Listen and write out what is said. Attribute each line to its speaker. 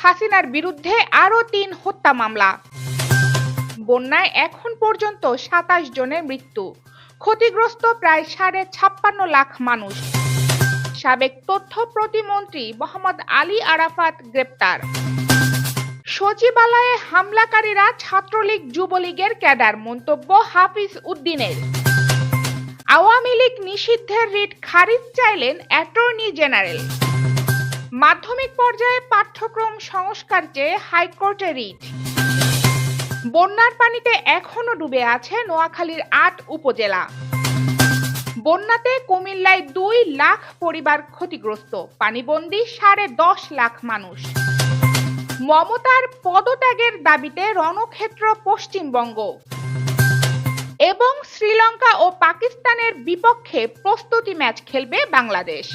Speaker 1: হাসিনার বিরুদ্ধে আরও তিন হত্যা মামলা। বন্যায় এখন পর্যন্ত সাতাশ জনের মৃত্যু। ক্ষতিগ্রস্ত প্রায় সাড়ে ছাপ্পান্ন লাখ মানুষ। সাবেক তথ্য প্রতিমন্ত্রী মোহাম্মদ আলী আরাফাত গ্রেপ্তার। সচিবালয়ে হামলাকারীরা ছাত্রলীগ যুবলীগের ক্যাডার মন্তব্য হাফিজ উদ্দিনের। আওয়ামী লীগ নিষিদ্ধের রিট খারিজ চাইলেন অ্যাটর্নি জেনারেল। মাধ্যমিক পর্যায়ে পাঠ্যক্রম সংস্কার চেয়ে হাইকোর্টে রিট। বন্যার পানিতে এখনও ডুবে আছে নোয়াখালীর আট উপজেলা। বন্যাতে কুমিল্লায় দুই লাখ পরিবার ক্ষতিগ্রস্ত, পানিবন্দী সাড়ে দশ লাখ মানুষ। মমতার পদত্যাগের দাবিতে রণক্ষেত্র পশ্চিমবঙ্গ। এবং শ্রীলঙ্কা ও পাকিস্তানের বিপক্ষে প্রস্তুতি ম্যাচ খেলবে বাংলাদেশ।